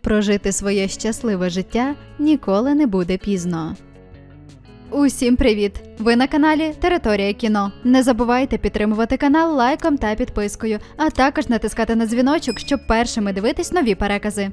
Прожити своє щасливе життя ніколи не буде пізно. Усім привіт! Ви на каналі Територія кіно. Не забувайте підтримувати канал лайком та підпискою, а також натискати на дзвіночок, щоб першими дивитись нові перекази.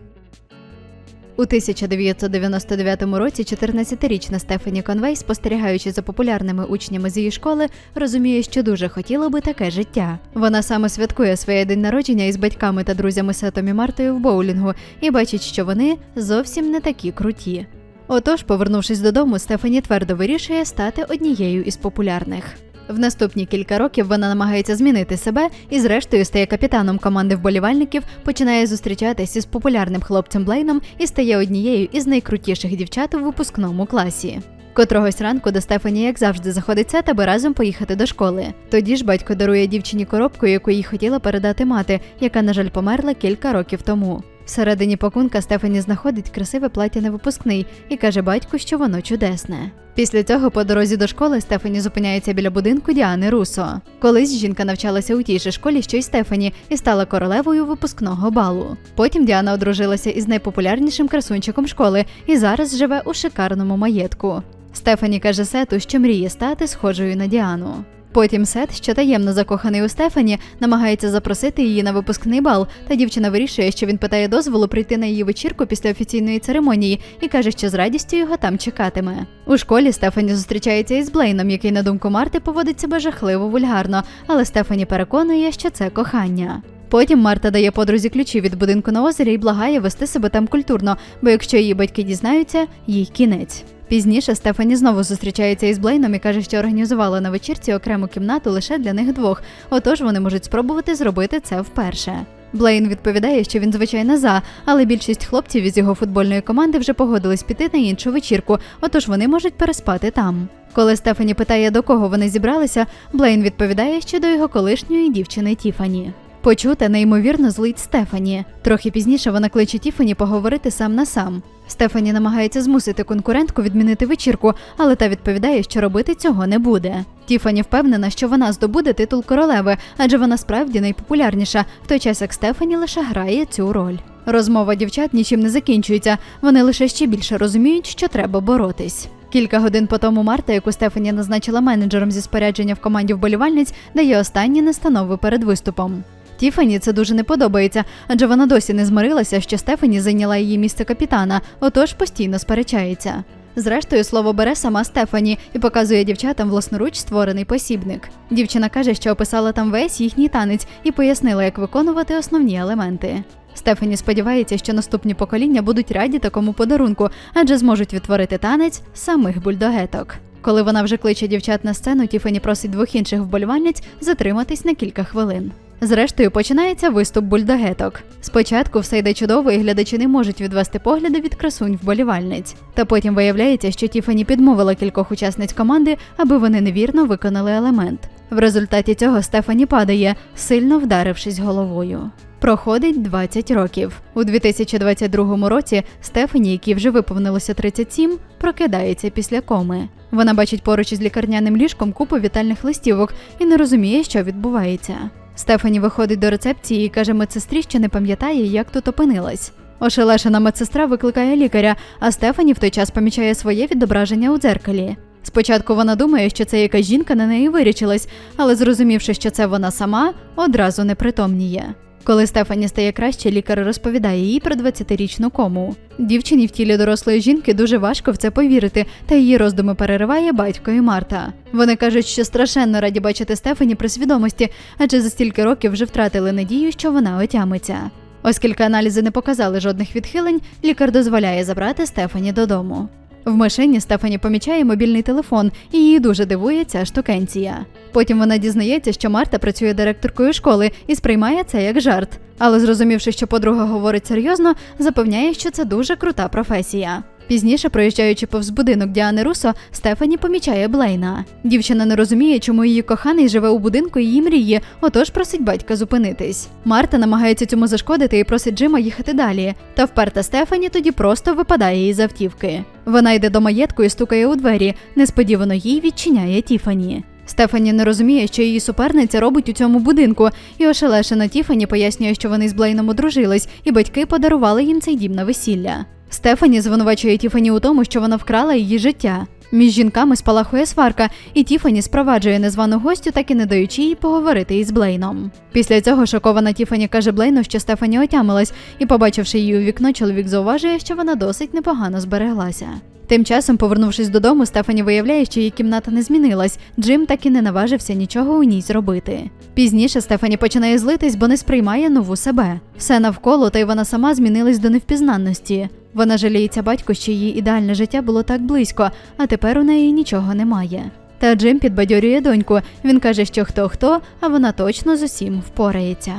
У 1999 році 14-річна Стефані Конвей, спостерігаючи за популярними учнями з її школи, розуміє, що дуже хотіла би таке життя. Вона саме святкує своє день народження із батьками та друзями Сетом і Мартою в боулінгу і бачить, що вони зовсім не такі круті. Отож, повернувшись додому, Стефані твердо вирішує стати однією із популярних. В наступні кілька років вона намагається змінити себе і, зрештою, стає капітаном команди вболівальників, починає зустрічатись із популярним хлопцем Блейном і стає однією із найкрутіших дівчат у випускному класі. Котрогось ранку до Стефані, як завжди, заходить сет, аби разом поїхати до школи. Тоді ж батько дарує дівчині коробку, яку їй хотіла передати мати, яка, на жаль, померла кілька років тому. Всередині пакунка Стефані знаходить красиве плаття на випускний і каже батьку, що воно чудесне. Після цього по дорозі до школи Стефані зупиняється біля будинку Діани Русо. Колись жінка навчалася у тій же школі, що й Стефані, і стала королевою випускного балу. Потім Діана одружилася із найпопулярнішим красунчиком школи і зараз живе у шикарному маєтку. Стефані каже Сету, що мріє стати схожою на Діану. Потім Сет, що таємно закоханий у Стефані, намагається запросити її на випускний бал, та дівчина вирішує, що він питає дозволу прийти на її вечірку після офіційної церемонії і каже, що з радістю його там чекатиме. У школі Стефані зустрічається із Блейном, який, на думку Марти, поводить себе жахливо вульгарно, але Стефані переконує, що це кохання. Потім Марта дає подрузі ключі від будинку на озері і благає вести себе там культурно, бо якщо її батьки дізнаються, їй кінець. Пізніше Стефані знову зустрічається із Блейном і каже, що організувала на вечірці окрему кімнату лише для них двох, отож вони можуть спробувати зробити це вперше. Блейн відповідає, що він звичайно за, але більшість хлопців із його футбольної команди вже погодились піти на іншу вечірку, отож вони можуть переспати там. Коли Стефані питає, до кого вони зібралися, Блейн відповідає, що до його колишньої дівчини Тіфані. Почуте неймовірно злить Стефані. Трохи пізніше вона кличе Тіфані поговорити сам на сам. Стефані намагається змусити конкурентку відмінити вечірку, але та відповідає, що робити цього не буде. Тіфані впевнена, що вона здобуде титул королеви, адже вона справді найпопулярніша, в той час як Стефані лише грає цю роль. Розмова дівчат нічим не закінчується, вони лише ще більше розуміють, що треба боротись. Кілька годин по тому Марта, яку Стефані назначила менеджером зі спорядження в команді вболівальниць, дає останні настанови перед виступом. Тіфані це дуже не подобається, адже вона досі не змирилася, що Стефані зайняла її місце капітана, отож постійно сперечається. Зрештою, слово бере сама Стефані і показує дівчатам власноруч створений посібник. Дівчина каже, що описала там весь їхній танець і пояснила, як виконувати основні елементи. Стефані сподівається, що наступні покоління будуть раді такому подарунку, адже зможуть відтворити танець самих бульдогеток. Коли вона вже кличе дівчат на сцену, Тіфані просить двох інших вболівальниць затриматись на кілька хвилин. Зрештою, починається виступ бульдогеток. Спочатку все йде чудово, і глядачі не можуть відвести погляди від красунь вболівальниць. Та потім виявляється, що Тіфані підмовила кількох учасниць команди, аби вони невірно виконали елемент. В результаті цього Стефані падає, сильно вдарившись головою. Проходить 20 років. У 2022 році Стефані, якій вже виповнилося 37, прокидається після коми. Вона бачить поруч із лікарняним ліжком купу вітальних листівок і не розуміє, що відбувається. Стефані виходить до рецепції і каже медсестрі, що не пам'ятає, як тут опинилась. Ошелешена медсестра викликає лікаря, а Стефані в той час помічає своє відображення у дзеркалі. Спочатку вона думає, що це якась жінка на неї вирічилась, але зрозумівши, що це вона сама, одразу непритомніє. Коли Стефані стає краще, лікар розповідає їй про 20-річну кому. Дівчині в тілі дорослої жінки дуже важко в це повірити, та її роздуми перериває батько і Марта. Вони кажуть, що страшенно раді бачити Стефані при свідомості, адже за стільки років вже втратили надію, що вона отямиться. Оскільки аналізи не показали жодних відхилень, лікар дозволяє забрати Стефані додому. В машині Стефані помічає мобільний телефон і її дуже дивує ця штукенція. Потім вона дізнається, що Марта працює директоркою школи і сприймає це як жарт. Але зрозумівши, що подруга говорить серйозно, запевняє, що це дуже крута професія. Пізніше, проїжджаючи повз будинок Діани Русо, Стефані помічає Блейна. Дівчина не розуміє, чому її коханий живе у будинку її мрії, отож просить батька зупинитись. Марта намагається цьому зашкодити і просить Джима їхати далі. Та вперта Стефані тоді просто випадає із автівки. Вона йде до маєтку і стукає у двері. Несподівано їй відчиняє Тіфані. Стефані не розуміє, що її суперниця робить у цьому будинку, і ошелешена Тіфані пояснює, що вони з Блейном одружились, і батьки подарували їм цей дім на весілля. Стефані звинувачує Тіфані у тому, що вона вкрала її життя. Між жінками спалахує сварка, і Тіфані спроваджує незвану гостю, так і не даючи їй поговорити із Блейном. Після цього шокована Тіфані каже Блейну, що Стефані отямилась, і, побачивши її у вікно, чоловік зауважує, що вона досить непогано збереглася. Тим часом, повернувшись додому, Стефані виявляє, що її кімната не змінилась. Джим так і не наважився нічого у ній зробити. Пізніше Стефані починає злитись, бо не сприймає нову себе. Все навколо, та й вона сама змінилась до невпізнанності. Вона жаліється батько, що її ідеальне життя було так близько, а тепер у неї нічого немає. Та Джим підбадьорює доньку. Він каже, що хто хто, а вона точно з усім впорається.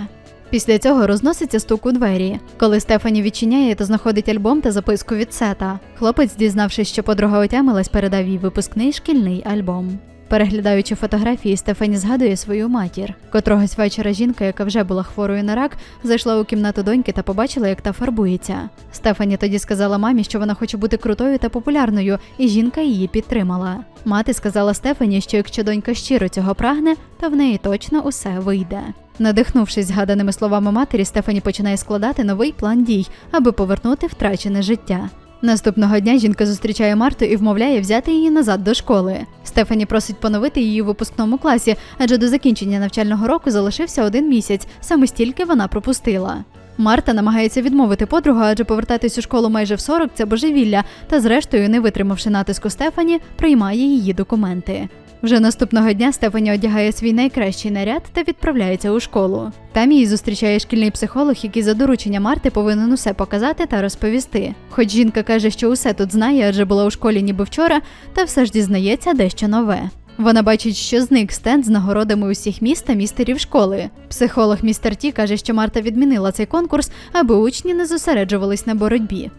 Після цього розноситься стук у двері. Коли Стефані відчиняє, то знаходить альбом та записку від Сета. Хлопець, дізнавшись, що подруга отямилась, передав їй випускний шкільний альбом. Переглядаючи фотографії, Стефані згадує свою матір. Котрогось вечора жінка, яка вже була хворою на рак, зайшла у кімнату доньки та побачила, як та фарбується. Стефані тоді сказала мамі, що вона хоче бути крутою та популярною, і жінка її підтримала. Мати сказала Стефані, що якщо донька щиро цього прагне, то в неї точно усе вийде. Надихнувшись згаданими словами матері, Стефані починає складати новий план дій, аби повернути втрачене життя. Наступного дня жінка зустрічає Марту і вмовляє взяти її назад до школи. Стефані просить поновити її у випускному класі, адже до закінчення навчального року залишився один місяць, саме стільки вона пропустила. Марта намагається відмовити подругу, адже повертатись у школу майже в 40 – це божевілля, та зрештою, не витримавши натиску Стефані, приймає її документи. Вже наступного дня Стефані одягає свій найкращий наряд та відправляється у школу. Там її зустрічає шкільний психолог, який за доручення Марти повинен усе показати та розповісти. Хоч жінка каже, що усе тут знає, адже була у школі ніби вчора, та все ж дізнається дещо нове. Вона бачить, що зник стенд з нагородами усіх міст та містерів школи. Психолог містер Ті каже, що Марта відмінила цей конкурс, аби учні не зосереджувались на боротьбі.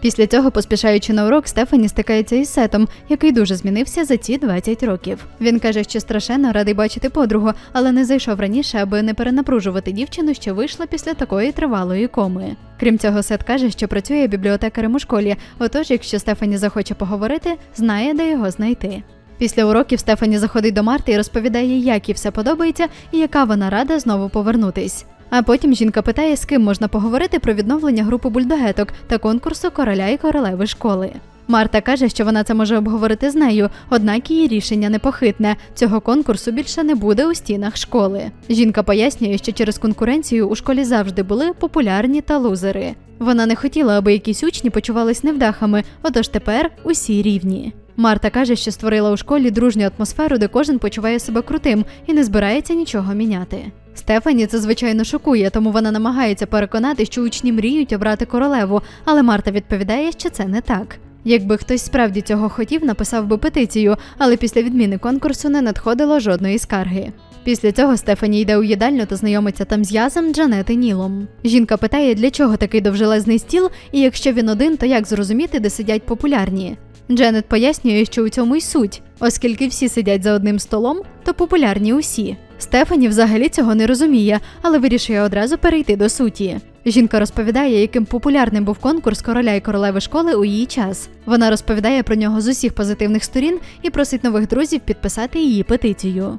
Після цього, поспішаючи на урок, Стефані стикається із Сетом, який дуже змінився за ці 20 років. Він каже, що страшенно радий бачити подругу, але не зайшов раніше, аби не перенапружувати дівчину, що вийшла після такої тривалої коми. Крім цього, Сет каже, що працює бібліотекарем у школі. Отож, якщо Стефані захоче поговорити, знає, де його знайти. Після уроків Стефані заходить до Марти і розповідає, як їй все подобається і яка вона рада знову повернутись. А потім жінка питає, з ким можна поговорити про відновлення групи бульдогеток та конкурсу короля і королеви школи. Марта каже, що вона це може обговорити з нею, однак її рішення непохитне. Цього конкурсу більше не буде у стінах школи. Жінка пояснює, що через конкуренцію у школі завжди були популярні та лузери. Вона не хотіла, аби якісь учні почувались невдахами, отож тепер усі рівні. Марта каже, що створила у школі дружню атмосферу, де кожен почуває себе крутим і не збирається нічого міняти. Стефані це звичайно шокує, тому вона намагається переконати, що учні мріють обрати королеву, але Марта відповідає, що це не так. Якби хтось справді цього хотів, написав би петицію, але після відміни конкурсу не надходило жодної скарги. Після цього Стефані йде у їдальню та знайомиться там з Язем, Джанет і Нілом. Жінка питає, для чого такий довжелезний стіл, і якщо він один, то як зрозуміти, де сидять популярні. Дженет пояснює, що у цьому й суть, оскільки всі сидять за одним столом, то популярні усі. Стефані взагалі цього не розуміє, але вирішує одразу перейти до суті. Жінка розповідає, яким популярним був конкурс короля і королеви школи у її час. Вона розповідає про нього з усіх позитивних сторін і просить нових друзів підписати її петицію.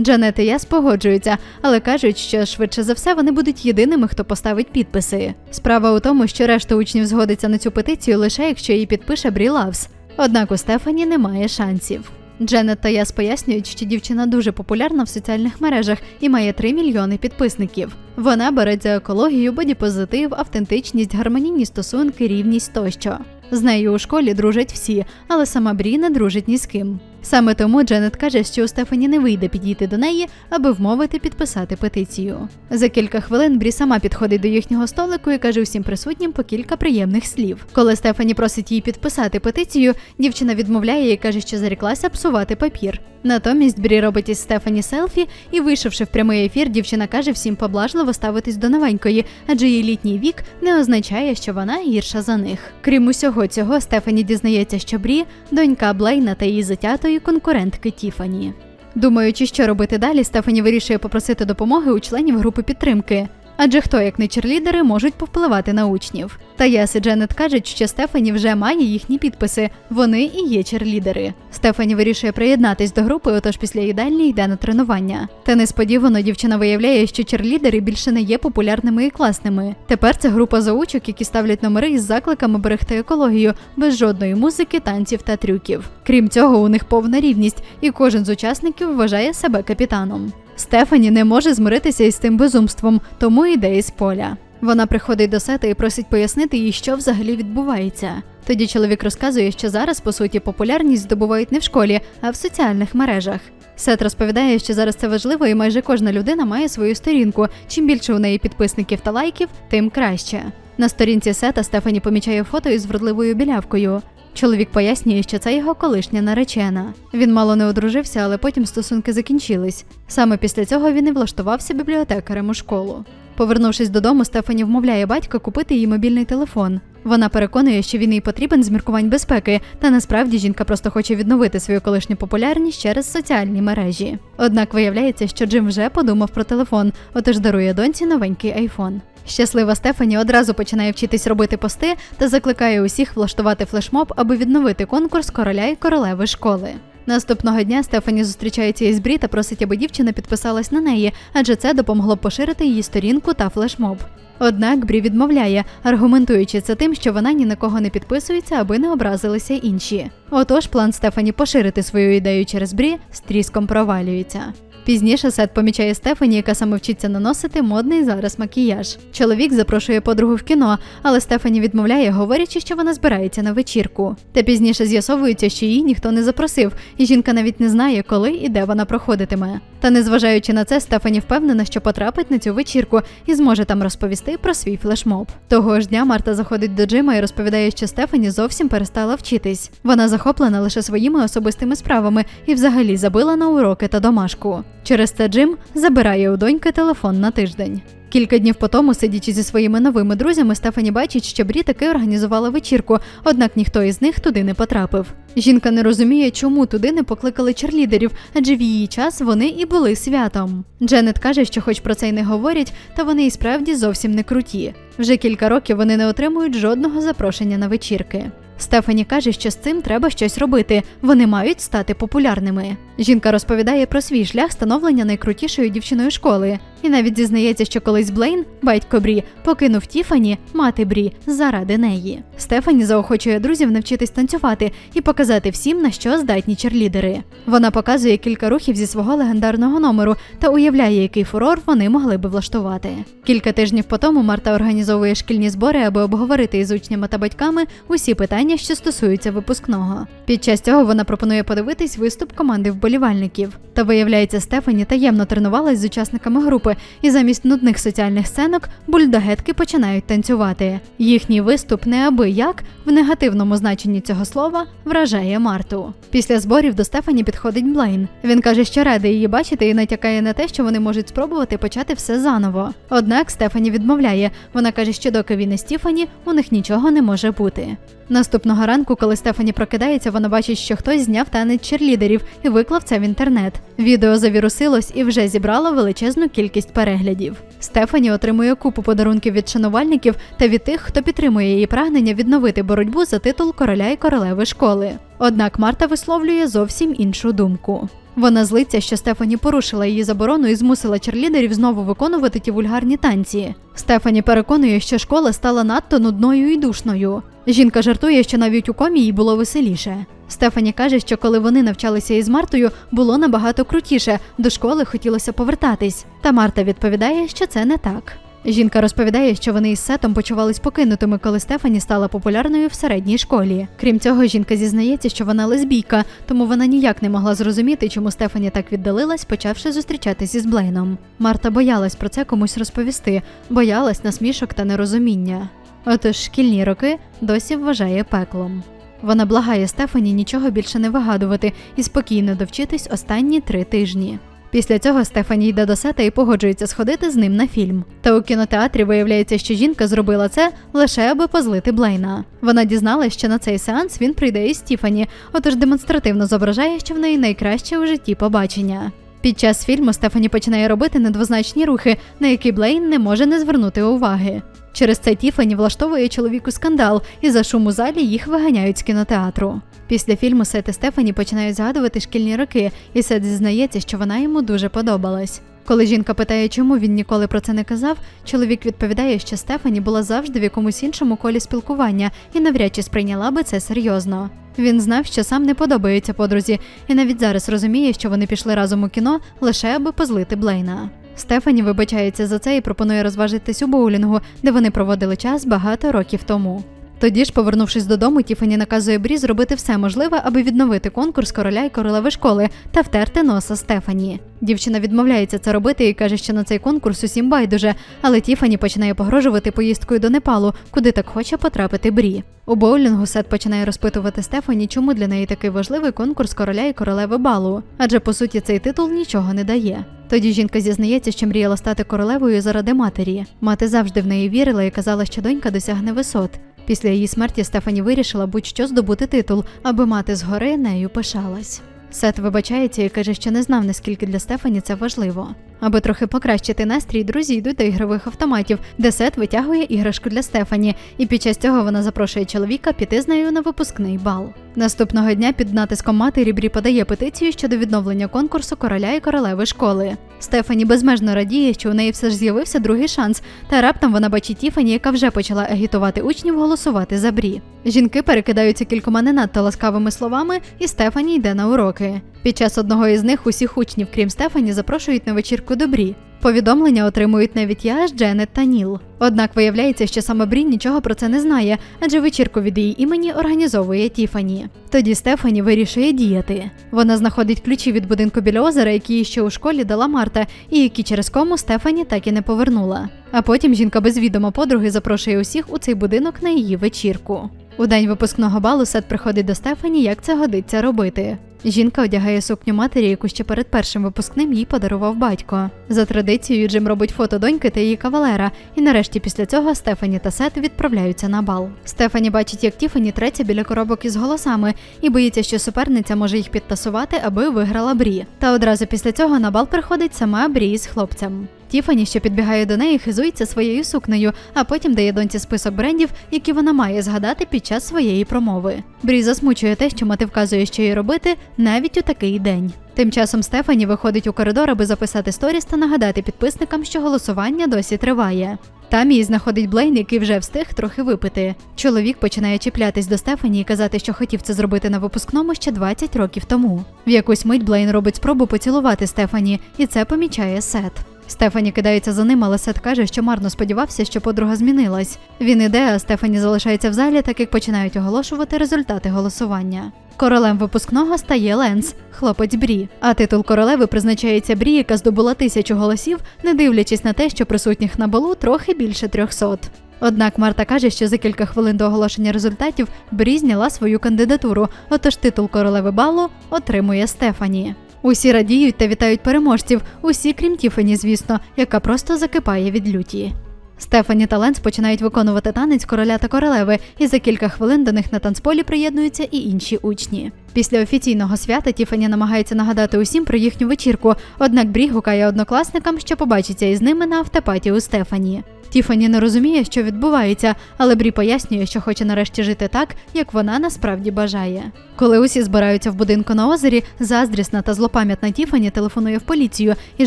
Джанет і я спогоджуються, але кажуть, що швидше за все вони будуть єдиними, хто поставить підписи. Справа у тому, що решта учнів згодиться на цю петицію лише якщо її підпише Брі Лавс. Однак у Стефані немає шансів. Дженет та Яс пояснюють, що дівчина дуже популярна в соціальних мережах і має 3 мільйони підписників. Вона бере за екологію, бодіпозитив, автентичність, гармонійні стосунки, рівність тощо. З нею у школі дружать всі, але сама Брі не дружить ні з ким. Саме тому Дженет каже, що у Стефані не вийде підійти до неї, аби вмовити підписати петицію. За кілька хвилин Брі сама підходить до їхнього столику і каже усім присутнім по кілька приємних слів. Коли Стефані просить її підписати петицію, дівчина відмовляє і каже, що заріклася псувати папір. Натомість Брі робить із Стефані селфі, і, вийшовши в прямий ефір, дівчина каже всім поблажливо ставитись до новенької, адже її літній вік не означає, що вона гірша за них. Крім усього цього, Стефані дізнається, що Брі донька Блейна та її затятої конкурентки Тіфані. Думаючи, що робити далі, Стефані вирішує попросити допомоги у членів групи підтримки. Адже хто, як не черлідери, можуть повпливати на учнів. Та Яс і Дженет кажуть, що Стефані вже має їхні підписи. Вони і є черлідери. Стефані вирішує приєднатись до групи, отож після їдальні йде на тренування. Та несподівано дівчина виявляє, що черлідери більше не є популярними і класними. Тепер це група заучок, які ставлять номери із закликами берегти екологію без жодної музики, танців та трюків. Крім цього, у них повна рівність, і кожен з учасників вважає себе капітаном. Стефані не може змиритися із тим безумством, тому йде із поля. Вона приходить до сета і просить пояснити їй, що взагалі відбувається. Тоді чоловік розказує, що зараз, по суті, популярність здобувають не в школі, а в соціальних мережах. Сет розповідає, що зараз це важливо, і майже кожна людина має свою сторінку. Чим більше у неї підписників та лайків, тим краще. На сторінці сета Стефані помічає фото із вродливою білявкою. Чоловік пояснює, що це його колишня наречена. Він мало не одружився, але потім стосунки закінчились. Саме після цього він і влаштувався бібліотекарем у школу. Повернувшись додому, Стефані вмовляє батька купити їй мобільний телефон. Вона переконує, що він їй потрібен з міркувань безпеки, та насправді жінка просто хоче відновити свою колишню популярність через соціальні мережі. Однак виявляється, що Джим вже подумав про телефон, отож дарує доньці новенький айфон. Щаслива Стефані одразу починає вчитись робити пости та закликає усіх влаштувати флешмоб, аби відновити конкурс короля і королеви школи. Наступного дня Стефані зустрічається із Брі та просить, аби дівчина підписалась на неї, адже це допомогло б поширити її сторінку та флешмоб. Однак Брі відмовляє, аргументуючи це тим, що вона ні на кого не підписується, аби не образилися інші. Отож, план Стефані поширити свою ідею через Брі з тріском провалюється. Пізніше Сет помічає Стефані, яка саме вчиться наносити модний зараз макіяж. Чоловік запрошує подругу в кіно, але Стефані відмовляє, говорячи, що вона збирається на вечірку. Та пізніше з'ясовується, що її ніхто не запросив, і жінка навіть не знає, коли і де вона проходитиме. Та незважаючи на це, Стефані впевнена, що потрапить на цю вечірку і зможе там розповісти про свій флешмоб. Того ж дня Марта заходить до Джима і розповідає, що Стефані зовсім перестала вчитись. Вона захоплена лише своїми особистими справами і взагалі забила на уроки та домашку. Через це Джим забирає у доньки телефон на тиждень. Кілька днів по тому, сидячи зі своїми новими друзями, Стефані бачить, що Брі таки організувала вечірку, однак ніхто із них туди не потрапив. Жінка не розуміє, чому туди не покликали черлідерів, адже в її час вони і були святом. Дженет каже, що, хоч про це й не говорять, та вони і справді зовсім не круті. Вже кілька років вони не отримують жодного запрошення на вечірки. Стефані каже, що з цим треба щось робити. Вони мають стати популярними. Жінка розповідає про свій шлях становлення найкрутішою дівчиною школи, і навіть зізнається, що колись Блейн, батько Брі, покинув Тіфані, мати Брі, заради неї. Стефані заохочує друзів навчитись танцювати і показати всім, на що здатні черлідери. Вона показує кілька рухів зі свого легендарного номеру та уявляє, який фурор вони могли би влаштувати. Кілька тижнів по тому Марта організовує шкільні збори, аби обговорити із учнями та батьками усі питання, що стосуються випускного. Під час цього вона пропонує подивитись виступ команди вболівальників. Та виявляється, Стефані таємно тренувалась з учасниками групи, і замість нудних соціальних сценок бульдогетки починають танцювати. Їхній виступ неабияк в негативному значенні цього слова вражає Марту. Після зборів до Стефані підходить Блейн. Він каже, що радий її бачити і натякає на те, що вони можуть спробувати почати все заново. Однак Стефані відмовляє. Вона каже, що доки він і Стіфані, у них нічого не може бути. Наступного ранку, коли Стефані прокидається, вона бачить, що хтось зняв танець черлідерів і виклав це в інтернет. Відео завірусилось і вже зібрало величезну кількість переглядів. Стефані отримує купу подарунків від шанувальників та від тих, хто підтримує її прагнення відновити боротьбу за титул короля і королеви школи. Однак Марта висловлює зовсім іншу думку. Вона злиться, що Стефані порушила її заборону і змусила черлідерів знову виконувати ті вульгарні танці. Стефані переконує, що школа стала надто нудною і душною. Жінка жартує, що навіть у комі їй було веселіше. Стефані каже, що коли вони навчалися із Мартою, було набагато крутіше, до школи хотілося повертатись. Та Марта відповідає, що це не так. Жінка розповідає, що вони із сетом почувались покинутими, коли Стефані стала популярною в середній школі. Крім цього, жінка зізнається, що вона лесбійка, тому вона ніяк не могла зрозуміти, чому Стефані так віддалилась, почавши зустрічатись із Блейном. Марта боялась про це комусь розповісти, боялась насмішок та нерозуміння. Отож, шкільні роки досі вважає пеклом. Вона благає Стефані нічого більше не вигадувати і спокійно довчитись останні три тижні. Після цього Стефані йде до сета і погоджується сходити з ним на фільм. Та у кінотеатрі виявляється, що жінка зробила це лише аби позлити Блейна. Вона дізналась, що на цей сеанс він прийде із Стіфані, отож демонстративно зображає, що в неї найкраще у житті побачення. Під час фільму Стефані починає робити недвозначні рухи, на які Блейн не може не звернути уваги. Через це Тіфані влаштовує чоловіку скандал, і за шум у залі їх виганяють з кінотеатру. Після фільму Сет і Стефані починають згадувати шкільні роки, і Сет зізнається, що вона йому дуже подобалась. Коли жінка питає, чому він ніколи про це не казав, чоловік відповідає, що Стефані була завжди в якомусь іншому колі спілкування і навряд чи сприйняла би це серйозно. Він знав, що сам не подобається подрузі, і навіть зараз розуміє, що вони пішли разом у кіно лише аби позлити Блейна. Стефані вибачається за це і пропонує розважитись у боулінгу, де вони проводили час багато років тому. Тоді ж, повернувшись додому, Тіфані наказує Брі зробити все можливе, аби відновити конкурс короля і королеви школи та втерти носа Стефані. Дівчина відмовляється це робити і каже, що на цей конкурс усім байдуже, але Тіфані починає погрожувати поїздкою до Непалу, куди так хоче потрапити Брі. У боулінгу Сет починає розпитувати Стефані, чому для неї такий важливий конкурс короля і королеви балу, адже по суті цей титул нічого не дає. Тоді жінка зізнається, що мріяла стати королевою заради матері. Мати завжди в неї вірила і казала, що донька досягне висот. Після її смерті Стефані вирішила будь-що здобути титул, аби мати згори нею пишалась. Сет вибачається і каже, що не знав, наскільки для Стефані це важливо. Аби трохи покращити настрій, друзі йдуть до ігрових автоматів, де Сет витягує іграшку для Стефані, і під час цього вона запрошує чоловіка піти з нею на випускний бал. Наступного дня під натиском матері Брі подає петицію щодо відновлення конкурсу короля і королеви школи. Стефані безмежно радіє, що у неї все ж з'явився другий шанс, та раптом вона бачить Тіфані, яка вже почала агітувати учнів голосувати за Брі. Жінки перекидаються кількома не надто ласкавими словами, і Стефані йде на уроки. Під час одного із них усіх учнів, крім Стефані, запрошують на вечірку до Брі. Повідомлення отримують навіть я, Дженет та Ніл. Однак виявляється, що саме Брі нічого про це не знає, адже вечірку від її імені організовує Тіфані. Тоді Стефані вирішує діяти. Вона знаходить ключі від будинку біля озера, які їй ще у школі дала Марта, і які через кому Стефані так і не повернула. А потім жінка без відома подруги запрошує усіх у цей будинок на її вечірку. У день випускного балу Сет приходить до Стефані, як це годиться робити. Жінка одягає сукню матері, яку ще перед першим випускним їй подарував батько. За традицією, Джим робить фото доньки та її кавалера, і нарешті після цього Стефані та Сет відправляються на бал. Стефані бачить, як Тіфані треться біля коробок із голосами, і боїться, що суперниця може їх підтасувати, аби виграла Брі. Та одразу після цього на бал приходить сама Брі з хлопцем. Тіфані, що підбігає до неї, хизується своєю сукнею, а потім дає доньці список брендів, які вона має згадати під час своєї промови. Брі засмучує те, що мати вказує, що їй робити навіть у такий день. Тим часом Стефані виходить у коридор, аби записати сторіс та нагадати підписникам, що голосування досі триває. Там її знаходить Блейн, який вже встиг трохи випити. Чоловік починає чіплятись до Стефані і казати, що хотів це зробити на випускному ще 20 років тому. В якусь мить Блейн робить спробу поцілувати Стефані, і це помічає Сет. Стефані кидається за ним, але Сет каже, що марно сподівався, що подруга змінилась. Він іде, а Стефані залишається в залі, так як починають оголошувати результати голосування. Королем випускного стає Ленс, хлопець Брі. А титул королеви призначається Брі, яка здобула тисячу голосів, не дивлячись на те, що присутніх на балу трохи більше трьохсот. Однак Марта каже, що за кілька хвилин до оголошення результатів Брі зняла свою кандидатуру, отож титул королеви балу отримує Стефані. Усі радіють та вітають переможців, усі крім Тіфані, звісно, яка просто закипає від люті. Стефані та Ленс починають виконувати танець короля та королеви, і за кілька хвилин до них на танцполі приєднуються і інші учні. Після офіційного свята Тіфані намагається нагадати усім про їхню вечірку, однак Брі гукає однокласникам, що побачиться із ними на автопаті у Стефані. Тіфані не розуміє, що відбувається, але Брі пояснює, що хоче нарешті жити так, як вона насправді бажає. Коли усі збираються в будинку на озері, заздрісна та злопам'ятна Тіфані телефонує в поліцію і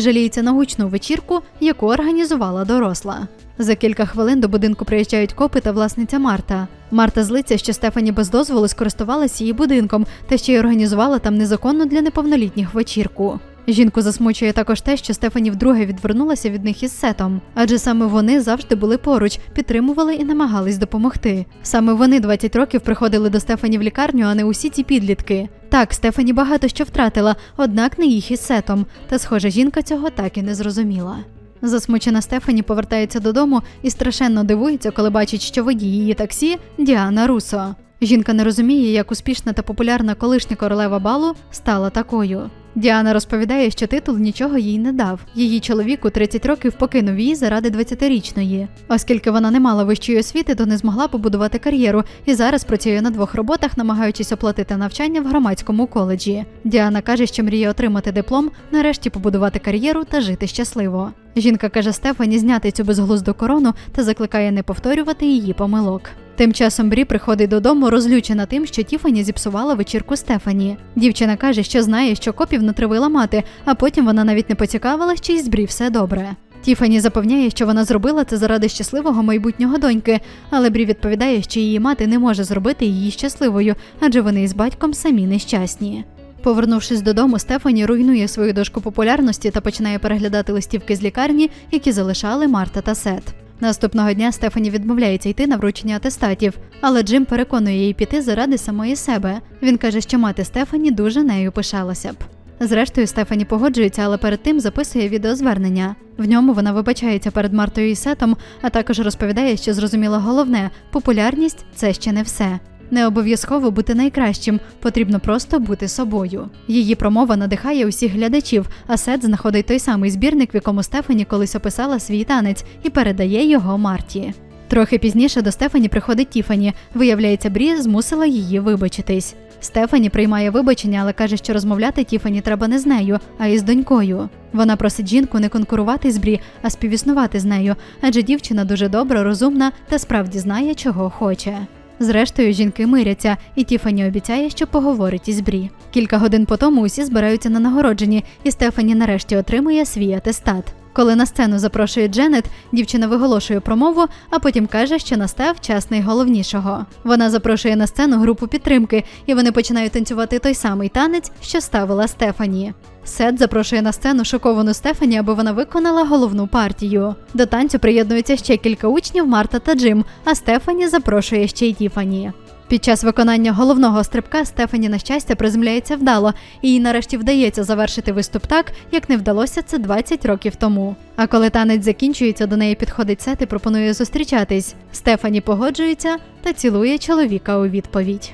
жаліється на гучну вечірку, яку організувала доросла. За кілька хвилин до будинку приїжджають копи та власниця Марта. Марта злиться, що Стефані без дозволу скористувалася її будинком та ще й організувала там незаконну для неповнолітніх вечірку. Жінку засмучує також те, що Стефані вдруге відвернулася від них із сетом, адже саме вони завжди були поруч, підтримували і намагались допомогти. Саме вони 20 років приходили до Стефані в лікарню, а не усі ці підлітки. Так, Стефані багато що втратила, однак не їх із сетом. Та, схоже, жінка цього так і не зрозуміла. Засмучена Стефані повертається додому і страшенно дивується, коли бачить, що водій її таксі Діана Русо. Жінка не розуміє, як успішна та популярна колишня королева балу стала такою. Діана розповідає, що титул нічого їй не дав. Її чоловік у 30 років покинув її заради 20-річної. Оскільки вона не мала вищої освіти, то не змогла побудувати кар'єру і зараз працює на двох роботах, намагаючись оплатити навчання в громадському коледжі. Діана каже, що мріє отримати диплом, нарешті побудувати кар'єру та жити щасливо. Жінка каже Стефані зняти цю безглузду корону та закликає не повторювати її помилок. Тим часом Брі приходить додому, розлючена тим, що Тіфані зіпсувала вечірку Стефані. Дівчина каже, що знає, що копів натравила мати, а потім вона навіть не поцікавилась, чи із Брі все добре. Тіфані запевняє, що вона зробила це заради щасливого майбутнього доньки, але Брі відповідає, що її мати не може зробити її щасливою, адже вони із батьком самі нещасні. Повернувшись додому, Стефані руйнує свою дошку популярності та починає переглядати листівки з лікарні, які залишали Марта та Сет. Наступного дня Стефані відмовляється йти на вручення атестатів, але Джим переконує її піти заради самої себе. Він каже, що мати Стефані дуже нею пишалася б. Зрештою, Стефані погоджується, але перед тим записує відеозвернення. В ньому вона вибачається перед Мартою і Сетом, а також розповідає, що зрозуміла головне: популярність це ще не все. Не обов'язково бути найкращим, потрібно просто бути собою. Її промова надихає усіх глядачів, а Сет знаходить той самий збірник, в якому Стефані колись описала свій танець, і передає його Марті. Трохи пізніше до Стефані приходить Тіфані. Виявляється, Брі змусила її вибачитись. Стефані приймає вибачення, але каже, що розмовляти Тіфані треба не з нею, а із донькою. Вона просить жінку не конкурувати з Брі, а співіснувати з нею, адже дівчина дуже добра, розумна та справді знає, чого хоче. Зрештою, жінки миряться, і Тіфані обіцяє, що поговорить із Брі. Кілька годин по тому усі збираються на нагородженні, і Стефані нарешті отримує свій атестат. Коли на сцену запрошує Дженет, дівчина виголошує промову, а потім каже, що настав час найголовнішого. Вона запрошує на сцену групу підтримки, і вони починають танцювати той самий танець, що ставила Стефані. Сет запрошує на сцену шоковану Стефані, аби вона виконала головну партію. До танцю приєднуються ще кілька учнів Марта та Джим, а Стефані запрошує ще й Тіфані. Під час виконання головного стрибка Стефані, на щастя, приземляється вдало, і їй нарешті вдається завершити виступ так, як не вдалося це 20 років тому. А коли танець закінчується, до неї підходить Сет і пропонує зустрічатись. Стефані погоджується та цілує чоловіка у відповідь.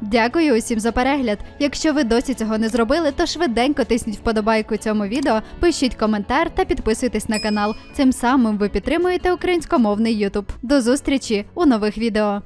Дякую усім за перегляд. Якщо ви досі цього не зробили, то швиденько тисніть вподобайку цьому відео, пишіть коментар та підписуйтесь на канал. Цим самим ви підтримуєте українськомовний Ютуб. До зустрічі у нових відео.